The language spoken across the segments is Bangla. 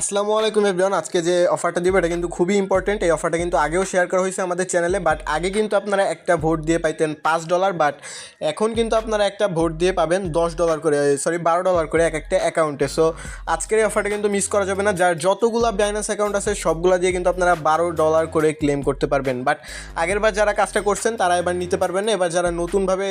আসসালামু আলাইকুম এভরিওয়ান আজকে যে অফারটা দিব, এটা কিন্তু খুবই ইম্পর্টেন্ট এই অফারটা কিন্তু আগেও শেয়ার করা হয়েছে আমাদের চ্যানেলে বাট আগে কিন্তু আপনারা একটা ভোট দিয়ে পাইতেন পাঁচ ডলার বাট এখন কিন্তু আপনারা একটা ভোট দিয়ে পাবেন দশ ডলার করে সরি বারো ডলার করে এক একটা অ্যাকাউন্টে সো আজকের এই অফারটা কিন্তু মিস করা যাবে না। যার যতগুলো ব্যাইনাস অ্যাকাউন্ট আছে, সবগুলো দিয়ে কিন্তু আপনারা বারো ডলার করে ক্লেম করতে পারবেন। বাট আগেরবার যারা কাজটা করছেন, তারা এবার নিতে পারবেন না। এবার যারা নতুনভাবে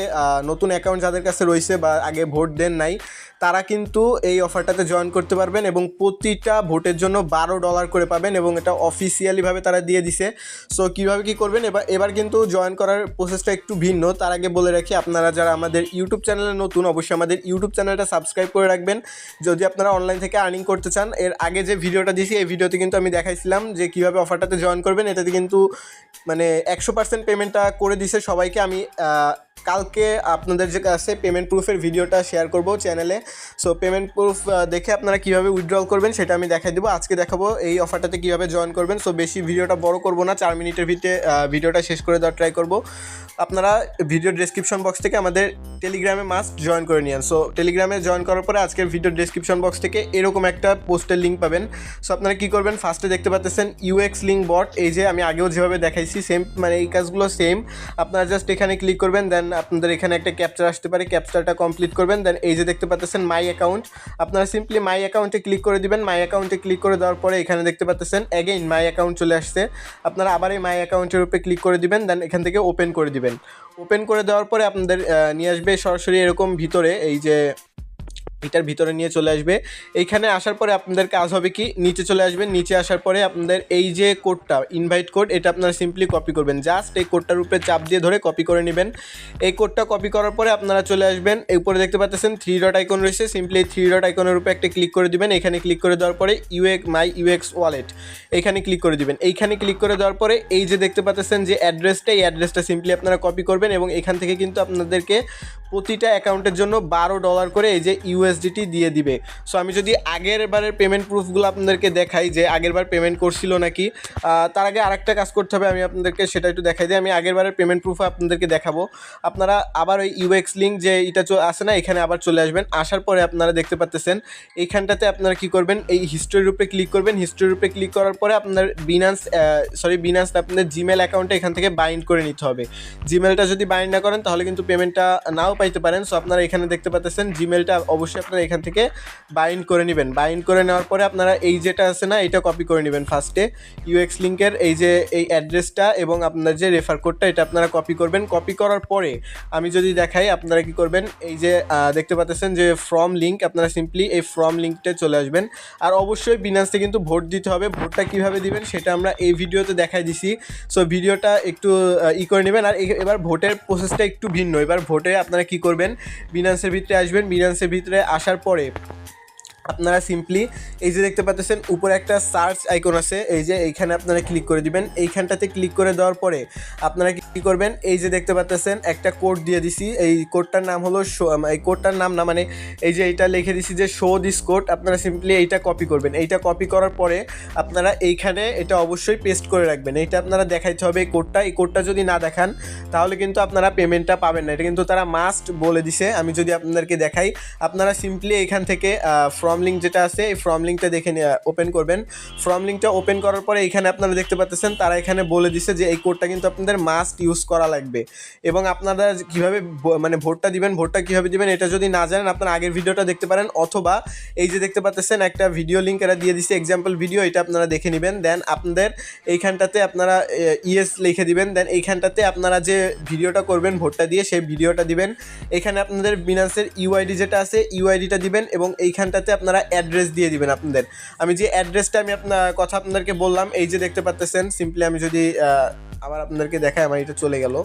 নতুন অ্যাকাউন্ট যাদের কাছে রয়েছে বা আগে ভোট দেন নাই, তারা কিন্তু এই অফারটাতে জয়েন করতে পারবেন এবং প্রতিটা ভোটের জন্য বারো ডলার করে পাবেন এবং এটা অফিসিয়ালিভাবে তারা দিয়ে দিছে। সো কীভাবে কী করবেন? এবার এবার কিন্তু জয়েন করার প্রসেসটা একটু ভিন্ন। তার আগে বলে রাখি, আপনারা যারা আমাদের ইউটিউব চ্যানেলে নতুন, অবশ্যই আমাদের ইউটিউব চ্যানেলটা সাবস্ক্রাইব করে রাখবেন। যদি আপনারা অনলাইন থেকে আর্নিং করতে চান, এর আগে যে ভিডিওটা দিয়েছি, এই ভিডিওতে কিন্তু আমি দেখাইছিলাম যে কীভাবে অফারটাতে জয়েন করবেন। এটাতে কিন্তু মানে একশো পার্সেন্ট পেমেন্টটা করে দিছে সবাইকে। আমি কালকে আপনাদের যে কাছে পেমেন্ট প্রুফের ভিডিওটা শেয়ার করব চ্যানেলে সো পেমেন্ট প্রুফ দেখে আপনারা কীভাবে উইথড্রল করবেন সেটা আমি দেখাই দেবো। আজকে দেখাবো এই অফারটাতে কীভাবে জয়েন করবেন। সো বেশি ভিডিওটা বড় করব না, চার মিনিটের ভিতরে ভিডিওটা শেষ করে দেওয়ার ট্রাই করব। আপনারা ভিডিও ডেসক্রিপশন বক্স থেকে আমাদের টেলিগ্রামে মাস্ট জয়েন করে নিন সো টেলিগ্রামে জয়েন করার পরে আজকের ভিডিও ডেসক্রিপশন বক্স থেকে এরকম একটা পোস্টের লিঙ্ক পাবেন। সো আপনারা কী করবেন? ফার্স্টে দেখতে পাচ্ছেন ইউএক্স লিঙ্ক বট এই যে আমি আগেও যেভাবে দেখাইছি সেম মানে এই কাজগুলো সেম আপনারা জাস্ট এখানে ক্লিক করবেন দেন আপনাদের এখানে একটা ক্যাপচার আসতে পারে ক্যাপচারটা কমপ্লিট করবেন দেন এই যে দেখতে পাচ্ছেন মাই অ্যাকাউন্ট আপনারা সিম্পলি মাই অ্যাকাউন্টে ক্লিক করে দিবেন মাই অ্যাকাউন্টে ক্লিক করে দেওয়ার পরে এখানে দেখতে পাচ্ছেন অ্যাগেইন মাই অ্যাকাউন্ট চলে আসছে, আপনারা আবার এই মাই অ্যাকাউন্টের উপরে ক্লিক করে দিবেন দেন এখান থেকে ওপেন করে দিবেন। ওপেন করে দেওয়ার পরে আপনাদের নিয়ে আসবে সরাসরি এরকম ভিতরে, এই যে এটার ভিতরে নিয়ে চলে আসবে। এইখানে আসার পরে আপনাদের কাজ হবে কি, নিচে চলে আসবেন। নিচে আসার পরে আপনাদের এই যে কোডটা ইনভাইট কোড এটা আপনারা সিম্পলি কপি করবেন। জাস্ট এই কোডটার উপরে চাপ দিয়ে ধরে কপি করে নেবেন। এই কোডটা কপি করার পরে আপনারা চলে আসবেন। এই উপরে দেখতে পাচ্ছেন থ্রি ডট আইকন রয়েছে। সিম্পলি থ্রি ডট আইকনের উপরে একটা ক্লিক করে দিবেন। এখানে ক্লিক করে দেওয়ার পরে ইউএক মাই ইউএক্স ওয়ালেট এইখানে ক্লিক করে দিবেন। এইখানে ক্লিক করে দেওয়ার পরে এই যে দেখতে পাচ্ছেন যে অ্যাড্রেসটা এই অ্যাড্রেসটা সিম্পলি আপনারা কপি করবেন এবং এখান থেকে কিন্তু আপনাদেরকে প্রতিটা অ্যাকাউন্টের জন্য বারো ডলার করে এই যে ইউএসডিটি দিয়ে দিবে। সো আমি যদি আগের বারের পেমেন্ট প্রুফগুলো আপনাদেরকে দেখাই যে আগের বার পেমেন্ট করছিল নাকি তার আগে আরেকটা কাজ করতে হবে, আমি আপনাদেরকে সেটা একটু দেখাই দিই। আমি আগের বারের পেমেন্ট প্রুফ আপনাদেরকে দেখাবো। আপনারা আবার ওই ইউএক্স লিঙ্ক যে এটা আসে না, এখানে আবার চলে আসবেন। আসার পরে আপনারা দেখতে পাচ্তেছেন এইখানটাতে আপনারা কি করবেন, এই হিস্টোরির উপরে ক্লিক করবেন। হিস্টোরির উপরে ক্লিক করার পরে আপনার বিনান্স সরি বিনান্স আপনাদের জিমেল অ্যাকাউন্টে এখান থেকে বাইন্ড করে নিতে হবে। জিমেলটা যদি বাইন্ড না করেন, তাহলে কিন্তু পেমেন্টটা নাও পাইতে পারেন। সো আপনারা এখানে দেখতে পাচ্ছেন জিমেলটা অবশ্যই আপনারা এখান থেকে বাইন্ড করে নেবেন। বাইন্ড করে নেওয়ার পরে আপনারা এই যেটা আছে না, এটা কপি করে নেবেন ফার্স্টে ইউএক্স লিঙ্কের এই যে, এই অ্যাড্রেসটা এবং আপনার যে রেফার কোডটা এটা আপনারা কপি করবেন। কপি করার পরে আমি যদি দেখাই, আপনারা কি করবেন, এই যে দেখতে পাচ্ছেন যে ফর্ম লিঙ্ক আপনারা সিম্পলি এই ফর্ম লিঙ্কটা চলে আসবেন। আর অবশ্যই বিনান্সে কিন্তু ভোট দিতে হবে। ভোটটা কীভাবে দিবেন, সেটা আমরা এই ভিডিওতে দেখাই দিছি। সো ভিডিওটা একটু ই করে নেবেন। আর এবার ভোটের প্রসেসটা একটু ভিন্ন। এবার ভোটে আপনারা কি করবেন বিনান্সের ভিতরে আসবেন। বিনান্সের ভিতরে আসার পরে আপনারা সিম্পলি এই যে দেখতে পাচ্ছেন, উপরে একটা সার্চ আইকন আছে, এই যে এইখানে আপনারা ক্লিক করে দিবেন। এইখানটাতে ক্লিক করে দেওয়ার পরে আপনারা কি করবেন, এই যে দেখতে পাচ্ছেন, একটা কোড দিয়ে দিছি। এই কোডটার নাম হলো শো এই কোডটার নাম না মানে এই যে এইটা লিখে দিছি যে শো দিস কোড আপনারা সিম্পলি এইটা কপি করবেন। এইটা কপি করার পরে আপনারা এইখানে এটা অবশ্যই পেস্ট করে রাখবেন। এইটা আপনারা দেখাইতে হবে এই কোডটা এই কোডটা যদি না দেখান, তাহলে কিন্তু আপনারা পেমেন্টটা পাবেন না। এটা কিন্তু তারা মাস্ট বলে দিছে। আমি যদি আপনাদেরকে দেখাই, আপনারা সিম্পলি এখান থেকে ফর্ম লিঙ্ক যেটা আছে, এই ফর্ম লিঙ্কটা দেখে ওপেন করবেন। ফর্ম লিঙ্কটা ওপেন করার পরে এখানে আপনারা দেখতে পাচ্ছেন তারা এখানে বলে দিছে যে এই কোডটা কিন্তু আপনাদের মাস্ট ইউজ করা লাগবে। এবং আপনারা কীভাবে মানে ভোটটা দিবেন, ভোটটা কীভাবে দিবেন, এটা যদি না জানেন, আপনারা আগের ভিডিওটা দেখতে পারেন। অথবা এই যে দেখতে পাচ্ছেন একটা ভিডিও লিঙ্ক এরা দিয়ে দিছে এক্সাম্পল ভিডিও এটা আপনারা দেখে নেবেন। দেন আপনাদের এইখানটাতে আপনারা ইএস লিখে দিবেন। দেন এইখানটাতে আপনারা যে ভিডিওটা করবেন, ভোটটা দিয়ে সেই ভিডিওটা দিবেন। এখানে আপনাদের বিনান্সের ইউআইডি যেটা আছে ইউআইডিটা দিবেন এবং এইখানটাতে আপনারা অ্যাড্রেস দিয়ে দিবেন আপনাদের। আমি যে অ্যাড্রেসটা আমি আপনার কথা আপনাদেরকে বললাম, এই যে দেখতে পাচ্তেছেন সিম্পলি আমি যদি আবার আপনাদেরকে দেখাই, আমার এটা চলে গেল।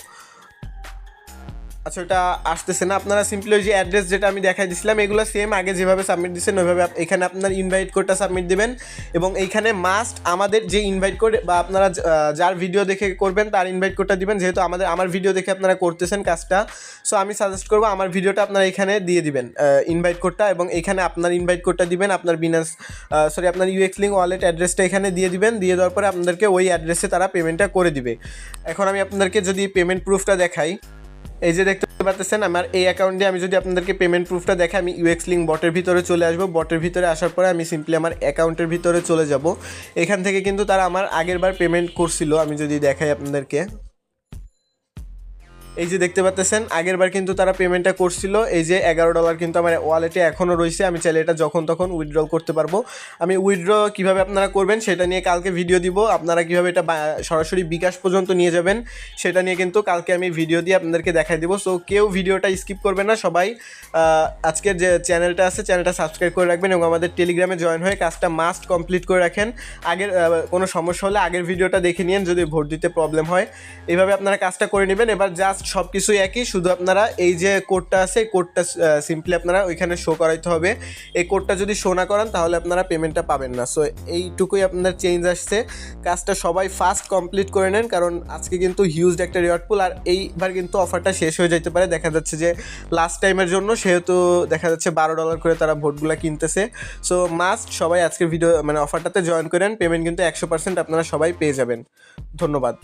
আচ্ছা ওটা আসতেছে না। আপনারা সিম্পলি ওই যে অ্যাড্রেস যেটা আমি দেখাই দিছিলাম, এগুলো সেম আগে যেভাবে সাবমিট দিচ্ছেন ওইভাবে এখানে আপনার ইনভাইট কোডটা সাবমিট দিবেন। এবং এইখানে মাস্ট আমাদের যে ইনভাইট কোড বা আপনারা যার ভিডিও দেখে করবেন, তার ইনভাইট কোডটা দিবেন। যেহেতু আমাদের আমার ভিডিও দেখে আপনারা করতেছেন কাজটা সো আমি সাজেস্ট করব আমার ভিডিওটা আপনারা এখানে দিয়ে দিবেন ইনভাইট কোডটা এবং এখানে আপনার ইনভাইট কোডটা দিবেন, আপনার বিনাস সরি আপনার ইউএক্স লিঙ্ক ওয়ালেট অ্যাড্রেসটা এখানে দিয়ে দিবেন। দিয়ে দেওয়ার পরে আপনাদেরকে ওই অ্যাড্রেসে তারা পেমেন্টটা করে দিবে। এখন আমি আপনাদেরকে যদি পেমেন্ট প্রুফটা দেখাই। এই যে দেখতে পাচ্ছেন, আমার এই অ্যাকাউন্টে আমি যদি আপনাদেরকে পেমেন্ট প্রুফটা দেখে আমি ইউএক্স লিঙ্ক বটের ভিতরে চলে আসব। বটের ভিতরে আসার পরে আমি সিম্পলি আমার অ্যাকাউন্টের ভিতরে চলে যাব। এখান থেকে কিন্তু তারা আমার আগেরবার পেমেন্ট করছিল, আমি যদি দেখাই আপনাদেরকে। এই যে দেখতে পাচ্ছেন আগের বার কিন্তু তারা পেমেন্টটা করছিল, এই যে এগারো ডলার কিন্তু আমার ওয়ালেটে এখনও রয়েছে, আমি চাইলে এটা যখন তখন উইথড্র করতে পারব। আমি উইথড্র কীভাবে আপনারা করবেন সেটা নিয়ে কালকে ভিডিও দিব, আপনারা কীভাবে এটা সরাসরি বিকাশ পর্যন্ত নিয়ে যাবেন সেটা নিয়ে কিন্তু কালকে আমি ভিডিও দিয়ে আপনাদেরকে দেখাই দিব। সো কেউ ভিডিওটা স্কিপ করবে না, সবাই আজকের যে চ্যানেলটা আছে চ্যানেলটা সাবস্ক্রাইব করে রাখবেন এবং আমাদের টেলিগ্রামে জয়েন হয়ে কাজটা মাস্ট কমপ্লিট করে রাখেন। আগের কোনো সমস্যা হলে আগের ভিডিওটা দেখে নিন যদি ভোট দিতে প্রবলেম হয়। এইভাবে আপনারা কাজটা করে নেবেন। এবার জাস্ট সব কিছুই একই, শুধু আপনারা এই যে কোডটা আছে, এই কোডটা সিম্পলি আপনারা ওইখানে শো করাইতে হবে। এই কোডটা যদি শো না করান, তাহলে আপনারা পেমেন্টটা পাবেন না। সো এইটুকুই আপনার চেঞ্জ আসছে। কাজটা সবাই ফাস্ট কমপ্লিট করে নেন, কারণ আজকে কিন্তু হিউজ একটা রিওয়ার্ড পুল আর এইবার কিন্তু অফারটা শেষ হয়ে যেতে পারে। দেখা যাচ্ছে যে লাস্ট টাইমের জন্য সেহেতু দেখা যাচ্ছে বারো ডলার করে তারা ভোটগুলো কিনতেছে। সো মাস্ট সবাই আজকের ভিডিও মানে অফারটাতে জয়েন করেন পেমেন্ট কিন্তু একশো পার্সেন্ট আপনারা সবাই পেয়ে যাবেন। ধন্যবাদ।